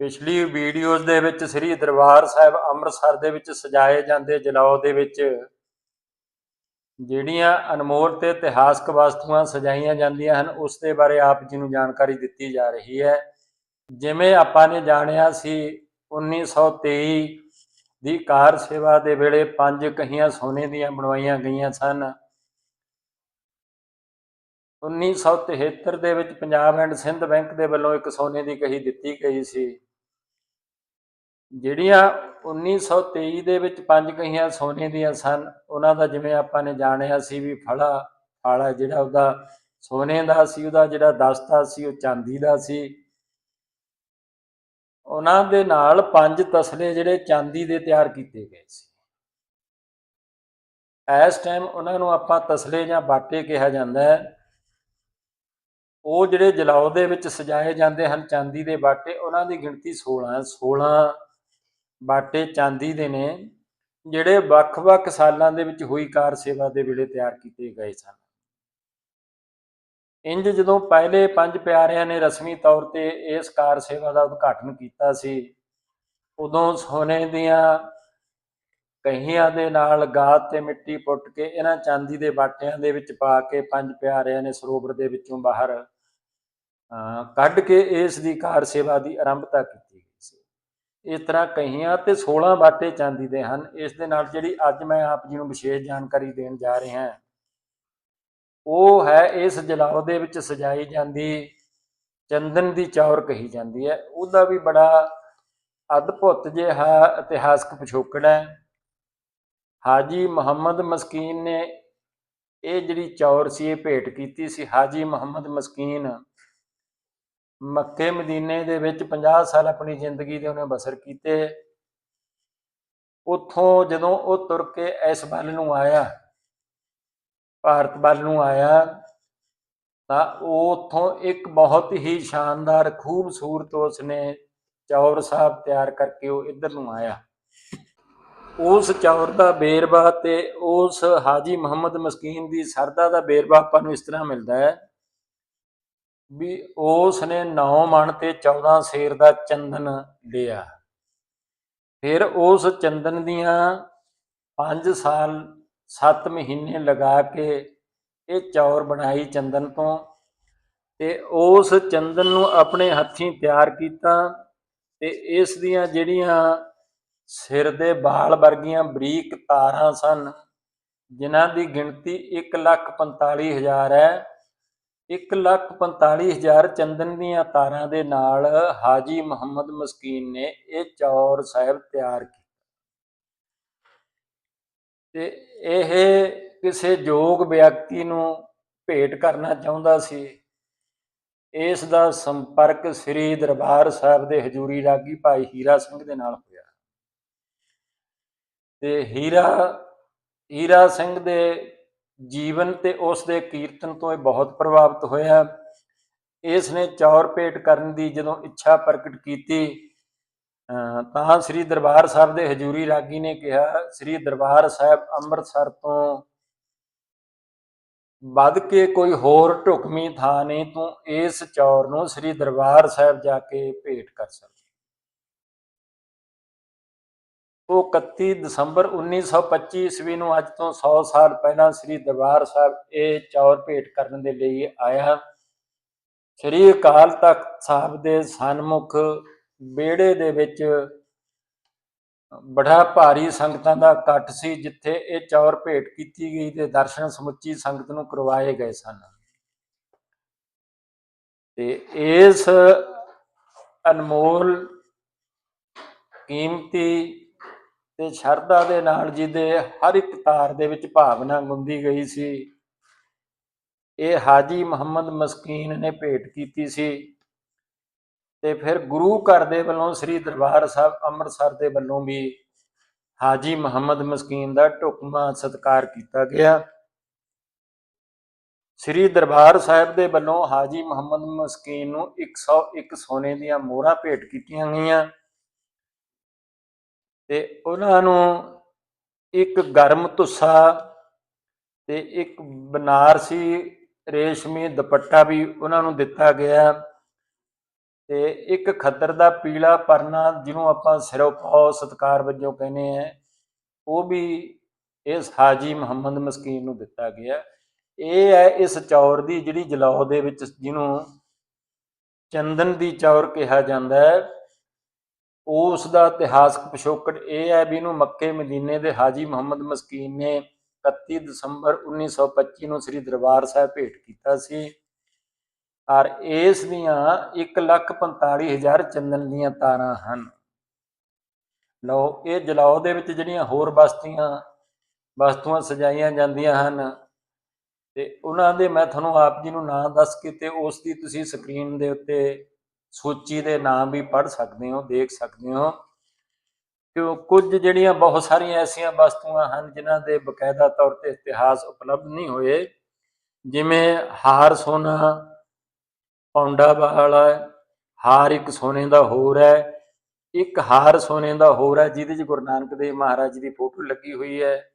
ਪਿਛਲੀ ਵੀਡੀਓਜ਼ ਦੇ ਵਿੱਚ ਸ੍ਰੀ ਦਰਬਾਰ ਸਾਹਿਬ ਅੰਮ੍ਰਿਤਸਰ ਦੇ ਵਿੱਚ ਸਜਾਏ ਜਾਂਦੇ ਜਲਾਓ ਦੇ ਵਿੱਚ ਜਿਹੜੀਆਂ ਅਨਮੋਲ ਤੇ ਇਤਿਹਾਸਕ ਵਸਤੂਆਂ ਸਜਾਈਆਂ ਜਾਂਦੀਆਂ ਹਨ, ਉਸ ਦੇ ਬਾਰੇ ਆਪ ਜੀ ਨੂੰ ਜਾਣਕਾਰੀ ਦਿੱਤੀ ਜਾ ਰਹੀ ਹੈ। ਜਿਵੇਂ ਆਪਾਂ ਨੇ ਜਾਣਿਆ ਸੀ 1923 ਦੀ ਕਾਰ ਸੇਵਾ ਦੇ ਵੇਲੇ ਪੰਜ ਕਹੀਆਂ ਸੋਨੇ ਦੀਆਂ ਬਣਵਾਈਆਂ ਗਈਆਂ ਸਨ। 1973 ਦੇ ਵਿੱਚ ਪੰਜਾਬ ਐਂਡ ਸਿੰਧ ਬੈਂਕ ਦੇ ਵੱਲੋਂ ਇੱਕ ਸੋਨੇ ਦੀ ਕਹੀ ਦਿੱਤੀ ਗਈ ਸੀ। ਜਿਹੜੀਆਂ 1923 ਦੇ ਵਿੱਚ ਪੰਜ ਕਹੀਆਂ ਸੋਨੇ ਦੀਆਂ ਸਨ, ਉਹਨਾਂ ਦਾ ਜਿਵੇਂ ਆਪਾਂ ਨੇ ਜਾਣਿਆ ਸੀ ਵੀ ਫੜਾ ਫਾਲਾ ਜਿਹੜਾ ਉਹਦਾ ਸੋਨੇ ਦਾ ਸੀ, ਉਹਦਾ ਜਿਹੜਾ ਦਸਤਾ ਸੀ, ਉਹ ਚਾਂਦੀ ਦਾ ਸੀ। ਉਹਨਾਂ ਦੇ ਨਾਲ ਪੰਜ ਤਸਲੇ ਜਿਹੜੇ ਚਾਂਦੀ ਦੇ ਤਿਆਰ ਕੀਤੇ ਗਏ ਸੀ। ਇਸ ਟਾਈਮ ਉਹਨਾਂ ਨੂੰ ਆਪਾਂ ਤਸਲੇ ਜਾਂ ਬਾਟੇ ਕਿਹਾ ਜਾਂਦਾ ਹੈ। ਉਹ ਜਿਹੜੇ ਜਲਾਓ ਦੇ ਵਿੱਚ ਸਜਾਏ ਜਾਂਦੇ ਹਨ ਚਾਂਦੀ ਦੇ ਬਾਟੇ, ਉਹਨਾਂ ਦੀ ਗਿਣਤੀ 16 ਹੈ 16 ਬਾਟੇ ਚਾਂਦੀ ਦੇ ਨੇ ਜਿਹੜੇ ਵੱਖ-ਵੱਖ ਸਾਲਾਂ ਦੇ ਵਿੱਚ ਹੋਈ ਕਾਰ ਸੇਵਾ ਦੇ ਵੇਲੇ ਤਿਆਰ ਕੀਤੇ ਗਏ ਸਨ। ਇੰਜ ਜਦੋਂ ਪਹਿਲੇ ਪੰਜ ਪਿਆਰਿਆਂ ਨੇ ਰਸਮੀ ਤੌਰ ਤੇ ਇਸ ਕਾਰ ਸੇਵਾ ਦਾ ਉਦਘਾਟਨ ਕੀਤਾ ਸੀ ਉਦੋਂ ਸੋਨੇ ਦੀਆਂ ਕਹੀਆਂ ਦੇ ਨਾਲ ਗਾਤ ਤੇ ਮਿੱਟੀ ਪੁੱਟ ਕੇ ਇਹਨਾਂ ਚਾਂਦੀ ਦੇ ਬਾਟਿਆਂ ਦੇ ਵਿੱਚ ਪਾ ਕੇ ਪੰਜ ਪਿਆਰਿਆਂ ਨੇ ਸਰੋਵਰ ਦੇ ਵਿੱਚੋਂ ਬਾਹਰ ਅਹ, ਕੱਢ ਕੇ ਇਸ ਦੀ ਕਾਰ ਸੇਵਾ ਦੀ ਆਰੰਭਤਾ ਕੀਤੀ। ਇਸ ਤਰ੍ਹਾਂ ਕਹੀਆਂ ਤੇ 16 ਬਾਟੇ ਚਾਂਦੀ ਦੇ ਹਨ। ਇਸ ਦੇ ਨਾਲ ਜਿਹੜੀ ਅੱਜ ਮੈਂ ਆਪ ਜੀ ਨੂੰ ਵਿਸ਼ੇਸ਼ ਜਾਣਕਾਰੀ ਦੇਣ ਜਾ ਰਿਹਾ ਹਾਂ, ਉਹ ਹੈ ਇਸ ਜਲਾਓ ਦੇ ਵਿੱਚ ਸਜਾਈ ਜਾਂਦੀ, ਚੰਦਨ ਦੀ ਚੌਰ ਕਹੀ ਜਾਂਦੀ ਹੈ। ਉਹਦਾ ਵੀ ਬੜਾ ਅਦਭੁਤ ਜਿਹਾ ਇਤਿਹਾਸਕ ਪਿਛੋਕੜ ਹੈ। ਹਾਜੀ ਮੁਹੰਮਦ ਮਸਕੀਨ ਨੇ ਇਹ ਜਿਹੜੀ ਚੌਰ ਸੀ, ਇਹ ਭੇਟ ਕੀਤੀ ਸੀ। ਹਾਜੀ ਮੁਹੰਮਦ ਮਸਕੀਨ ਮੱਕੇ ਮਦੀਨੇ ਦੇ ਵਿੱਚ 50 ਸਾਲ ਆਪਣੀ ਜ਼ਿੰਦਗੀ ਦੇ ਉਹਨੇ ਬਸਰ ਕੀਤੇ। ਉੱਥੋਂ ਜਦੋਂ ਉਹ ਤੁਰ ਕੇ ਇਸ ਵੱਲ ਨੂੰ ਆਇਆ, ਭਾਰਤ ਵੱਲ ਨੂੰ ਆਇਆ, ਤਾਂ ਉਹ ਉੱਥੋਂ ਇੱਕ ਬਹੁਤ ਹੀ ਸ਼ਾਨਦਾਰ, ਖੂਬਸੂਰਤ ਉਸਨੇ ਚੌਰ ਸਾਹਿਬ ਤਿਆਰ ਕਰਕੇ ਉਹ ਇੱਧਰ ਨੂੰ ਆਇਆ। ਉਸ ਚੌਰ ਦਾ ਬੇਰਵਾ ਤੇ ਉਸ ਹਾਜੀ ਮੁਹੰਮਦ ਮਸਕੀਨ ਦੀ ਸਰਦਾ ਦਾ ਬੇਰਵਾ ਆਪਾਂ ਨੂੰ ਇਸ ਤਰ੍ਹਾਂ ਮਿਲਦਾ ਹੈ ਵੀ ਉਸ ਨੇ 9 ਮਣ ਤੇ 14 ਸੇਰ ਦਾ ਚੰਦਨ ਲਿਆ। ਫਿਰ ਉਸ ਚੰਦਨ ਦੀਆਂ 5 ਸਾਲ 7 ਮਹੀਨੇ ਲਗਾ ਕੇ ਇਹ ਚੌਰ ਬਣਾਈ ਚੰਦਨ ਤੋਂ ਤੇ ਉਸ ਚੰਦਨ ਨੂੰ ਆਪਣੇ ਹੱਥੀਂ ਤਿਆਰ ਕੀਤਾ ਤੇ ਇਸ ਦੀਆਂ ਜਿਹੜੀਆਂ ਸਿਰ ਦੇ ਬਾਲ ਵਰਗੀਆਂ ਬਰੀਕ ਤਾਰਾਂ ਸਨ, ਜਿਨ੍ਹਾਂ ਦੀ ਗਿਣਤੀ 145000 ਹੈ 145000 ਚੰਦਨ ਦੀਆਂ ਤਾਰਾਂ ਦੇ ਨਾਲ ਹਾਜੀ ਮੁਹੰਮਦ ਮਸਕੀਨ ਨੇ ਇਹ ਚੌਰ ਸਾਹਿਬ ਤਿਆਰ ਕੀਤਾ। ਤੇ ਇਹ ਕਿਸੇ ਯੋਗ ਵਿਅਕਤੀ ਨੂੰ ਭੇਟ ਕਰਨਾ ਚਾਹੁੰਦਾ ਸੀ, ਇਸ ਦਾ ਸੰਪਰਕ ਸ੍ਰੀ ਦਰਬਾਰ ਸਾਹਿਬ ਦੇ ਹਜੂਰੀ ਰਾਗੀ ਭਾਈ ਹੀਰਾ ਸਿੰਘ ਦੇ ਨਾਲ ਹੋਇਆ। ਤੇ ਹੀਰਾ ਹੀਰਾ ਸਿੰਘ ਦੇ ਜੀਵਨ ਤੇ ਉਸ ਦੇ ਕੀਰਤਨ ਤੋਂ ਇਹ ਬਹੁਤ ਪ੍ਰਭਾਵਿਤ ਹੋਇਆ। ਇਸ ਨੇ ਚੌਰ ਭੇਟ ਕਰਨ ਦੀ ਜਦੋਂ ਇੱਛਾ ਪ੍ਰਗਟ ਕੀਤੀ, ਅਹ ਤਾਂ ਸ੍ਰੀ ਦਰਬਾਰ ਸਾਹਿਬ ਦੇ ਹਜੂਰੀ ਰਾਗੀ ਨੇ ਕਿਹਾ, ਸ੍ਰੀ ਦਰਬਾਰ ਸਾਹਿਬ ਅੰਮ੍ਰਿਤਸਰ ਤੋਂ ਵੱਧ ਕੇ ਕੋਈ ਹੋਰ ਢੁਕਵੀਂ ਥਾਂ ਨਹੀਂ, ਤੂੰ ਇਸ ਚੌਰ ਨੂੰ ਸ੍ਰੀ ਦਰਬਾਰ ਸਾਹਿਬ ਜਾ ਕੇ ਭੇਟ ਕਰ ਸਕਦਾ। ਉਹ 31 ਦਸੰਬਰ 1925 ਈਸਵੀ ਨੂੰ ਅੱਜ ਤੋਂ 100 ਸਾਲ ਪਹਿਲਾਂ ਸ੍ਰੀ ਦਰਬਾਰ ਸਾਹਿਬ ਇਹ ਚੌਰ ਭੇਟ ਕਰਨ ਦੇ ਲਈ ਆਇਆ। ਸ੍ਰੀ ਅਕਾਲ ਤਖਤ ਸਾਹਿਬ ਦੇ ਸਨਮੁਖ ਵਿਹੜੇ ਦੇ ਵਿੱਚ ਬੜਾ ਭਾਰੀ ਸੰਗਤਾਂ ਦਾ ਇਕੱਠ ਸੀ, ਜਿੱਥੇ ਇਹ ਚੌਰ ਭੇਟ ਕੀਤੀ ਗਈ ਤੇ ਦਰਸ਼ਨ ਸਮੁੱਚੀ ਸੰਗਤ ਨੂੰ ਕਰਵਾਏ ਗਏ ਸਨ। ਤੇ ਇਸ ਅਨਮੋਲ ਕੀਮਤੀ ਤੇ ਸ਼ਰਧਾ ਦੇ ਨਾਲ ਜਿਹਦੇ ਹਰ ਇੱਕ ਤਾਰ ਦੇ ਵਿੱਚ ਭਾਵਨਾ ਗੁੰਦੀ ਗਈ ਸੀ। ਇਹ ਹਾਜੀ ਮੁਹੰਮਦ ਮਸਕੀਨ ਨੇ ਭੇਟ ਕੀਤੀ ਸੀ ਤੇ ਫਿਰ ਗੁਰੂ ਘਰ ਦੇ ਵੱਲੋਂ ਸ੍ਰੀ ਦਰਬਾਰ ਸਾਹਿਬ ਅੰਮ੍ਰਿਤਸਰ ਦੇ ਵੱਲੋਂ ਵੀ ਹਾਜੀ ਮੁਹੰਮਦ ਮਸਕੀਨ ਦਾ ਢੁਕਮਾ ਸਤਿਕਾਰ ਕੀਤਾ ਗਿਆ। ਸ੍ਰੀ ਦਰਬਾਰ ਸਾਹਿਬ ਦੇ ਵੱਲੋਂ ਹਾਜੀ ਮੁਹੰਮਦ ਮਸਕੀਨ ਨੂੰ 101 ਸੋਨੇ ਦੀਆਂ ਮੋਹਰਾਂ ਭੇਟ ਕੀਤੀਆਂ ਗਈਆਂ। ਤੇ ਉਹਨਾਂ ਨੂੰ ਇੱਕ ਗਰਮ ਤੁਸਾ ਤੇ ਇੱਕ ਬਨਾਰਸੀ ਰੇਸ਼ਮੀ ਦੁਪੱਟਾ ਵੀ ਉਹਨਾਂ ਨੂੰ ਦਿੱਤਾ ਗਿਆ ਤੇ ਇੱਕ ਖੱਦਰ ਦਾ ਪੀਲਾ ਪਰਨਾ ਜਿਹਨੂੰ ਆਪਾਂ ਸਿਰੋਂ ਪਾਓ ਸਤਕਾਰ ਵਜੋਂ ਕਹਿੰਦੇ ਆ, ਉਹ ਵੀ ਇਸ ਹਾਜੀ ਮੁਹੰਮਦ ਮਸਕੀਨ ਨੂੰ ਦਿੱਤਾ ਗਿਆ। ਇਹ ਹੈ ਇਸ ਚੌਰ ਦੀ ਜਿਹੜੀ ਜਲੌਹ ਦੇ ਵਿੱਚ ਜਿਹਨੂੰ ਚੰਦਨ ਦੀ ਚੌਰ ਕਿਹਾ ਜਾਂਦਾ ਹੈ। ਉਸ ਦਾ ਇਤਿਹਾਸਕ ਪਿਛੋਕੜ ਇਹ ਹੈ ਵੀ ਇਹਨੂੰ ਮੱਕੇ ਮਦੀਨੇ ਦੇ ਹਾਜੀ ਮੁਹੰਮਦ ਮਸਕੀਨ ਨੇ 31 ਦਸੰਬਰ 1925 ਨੂੰ ਸ੍ਰੀ ਦਰਬਾਰ ਸਾਹਿਬ ਭੇਟ ਕੀਤਾ ਸੀ। ਔਰ ਇਸ ਦੀਆਂ 145000 ਚੰਦਨ ਦੀਆਂ ਤਾਰਾਂ ਹਨ। ਲਓ, ਇਹ ਜਲਾਓ ਦੇ ਵਿੱਚ ਜਿਹੜੀਆਂ ਹੋਰ ਬਸਤੀਆਂ ਵਸਤੂਆਂ ਸਜਾਈਆਂ ਜਾਂਦੀਆਂ ਹਨ ਤੇ ਉਹਨਾਂ ਦੇ ਮੈਂ ਤੁਹਾਨੂੰ ਆਪ ਜੀ ਨੂੰ ਨਾਂ ਦੱਸ ਕੇ ਤੇ ਉਸ ਦੀ ਤੁਸੀਂ ਸਕਰੀਨ ਦੇ ਉੱਤੇ ਸੂਚੀ ਦੇ ਨਾਮ ਵੀ ਪੜ੍ਹ ਸਕਦੇ ਹੋ, ਦੇਖ ਸਕਦੇ ਹੋ। ਕਿ ਉਹ ਕੁਝ ਜਿਹੜੀਆਂ ਬਹੁਤ ਸਾਰੀਆਂ ਐਸੀਆਂ ਵਸਤੂਆਂ ਹਨ, ਜਿਨ੍ਹਾਂ ਦੇ ਬਕਾਇਦਾ ਤੌਰ ਤੇ ਇਤਿਹਾਸ ਉਪਲਬਧ ਨਹੀਂ ਹੋਏ, ਜਿਵੇਂ ਹਾਰ ਸੋਨਾ, ਪੌਂਡਾ ਵਾਲਾ ਹਾਰ ਇੱਕ ਸੋਨੇ ਦਾ ਹੋਰ ਹੈ, ਇੱਕ ਹਾਰ ਸੋਨੇ ਦਾ ਹੋਰ ਹੈ, ਜਿਹਦੇ 'ਚ ਗੁਰੂ ਨਾਨਕ ਦੇਵ ਮਹਾਰਾਜ ਜੀ ਦੀ ਫੋਟੋ ਲੱਗੀ ਹੋਈ ਹੈ,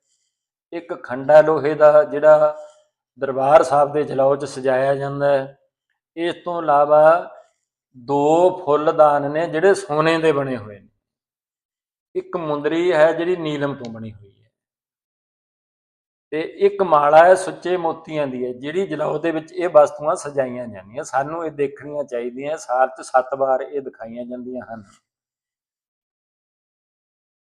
ਇੱਕ ਖੰਡਾ ਲੋਹੇ ਦਾ, ਜਿਹੜਾ ਦਰਬਾਰ ਸਾਹਿਬ ਦੇ ਜਲਾਓ 'ਚ ਸਜਾਇਆ ਜਾਂਦਾ ਹੈ। ਇਸ ਤੋਂ ਇਲਾਵਾ ਦੋ ਫੁੱਲਦਾਨ ਨੇ ਜਿਹੜੇ ਸੋਨੇ ਦੇ ਬਣੇ ਹੋਏ ਨੇ। ਇੱਕ ਮੁੰਦਰੀ ਹੈ ਜਿਹੜੀ ਨੀਲਮ ਤੋਂ ਬਣੀ ਹੋਈ ਹੈ। ਤੇ ਇੱਕ ਮਾਲਾ ਹੈ ਸੁੱਚੇ ਮੋਤੀਆਂ ਦੀ ਹੈ ਜਿਹੜੀ ਜਲਾਓ ਦੇ ਵਿੱਚ ਇਹ ਵਸਤੂਆਂ ਸਜਾਈਆਂ ਜਾਂਦੀਆਂ। ਸਾਨੂੰ ਇਹ ਦੇਖਣੀਆਂ ਚਾਹੀਦੀਆਂ ਸਾਲ 'ਚ 7 ਵਾਰ ਇਹ ਦਿਖਾਈਆਂ ਜਾਂਦੀਆਂ ਹਨ।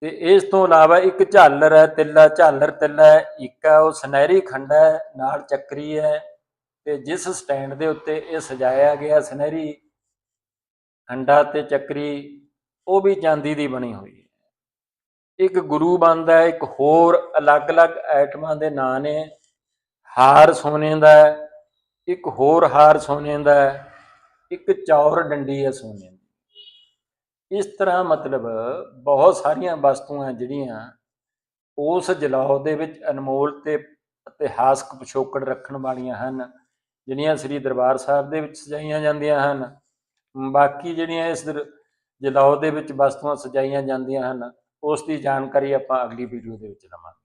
ਤੇ ਇਸ ਤੋਂ ਇਲਾਵਾ ਇੱਕ ਝਾਲਰ ਹੈ ਤਿੱਲਾ ਝਾਲਰ ਤਿੱਲਾ ਹੈ, ਇੱਕ ਹੈ ਉਹ ਸੁਨਹਿਰੀ ਖੰਡਾ ਹੈ ਨਾਲ ਚੱਕਰੀ ਹੈ। ਤੇ ਜਿਸ ਸਟੈਂਡ ਦੇ ਉੱਤੇ ਇਹ ਸਜਾਇਆ ਗਿਆ ਸੁਨਹਿਰੀ ਹੰਡਾ ਤੇ ਚੱਕਰੀ, ਉਹ ਵੀ ਚਾਂਦੀ ਦੀ ਬਣੀ ਹੋਈ ਹੈ। ਇੱਕ ਗੁਰੂ ਬਣਦਾ ਹੈ, ਇੱਕ ਹੋਰ ਅਲੱਗ-ਅਲੱਗ ਆਈਟਮਾਂ ਦੇ ਨਾਂ ਨੇ। ਹਾਰ ਸੋਨੇ ਦਾ ਇੱਕ ਹੋਰ ਹਾਰ ਸੋਨੇ ਦਾ ਇੱਕ ਚੌਰ ਡੰਡੀ ਹੈ ਸੋਨੇ ਦੀ। ਇਸ ਤਰ੍ਹਾਂ ਮਤਲਬ ਬਹੁਤ ਸਾਰੀਆਂ ਵਸਤੂਆਂ ਜਿਹੜੀਆਂ ਉਸ ਜਲਾਓ ਦੇ ਵਿੱਚ ਅਨਮੋਲ ਤੇ ਇਤਿਹਾਸਕ ਪਿਛੋਕੜ ਰੱਖਣ ਵਾਲੀਆਂ ਹਨ, ਜਿਹੜੀਆਂ ਸ੍ਰੀ ਦਰਬਾਰ ਸਾਹਿਬ ਦੇ ਵਿੱਚ ਸਜਾਈਆਂ ਜਾਂਦੀਆਂ ਹਨ। ਬਾਕੀ ਜਿਹੜੀਆਂ ਇਸ ਦਰ- ਦੇ ਵਿੱਚ ਵਸਤੂਆਂ ਸਜਾਈਆਂ ਜਾਂਦੀਆਂ ਹਨ, ਉਸ ਦੀ ਜਾਣਕਾਰੀ ਆਪਾਂ ਅਗਲੀ ਵੀਡੀਓ ਦੇ ਵਿੱਚ ਲਵਾਂਗੇ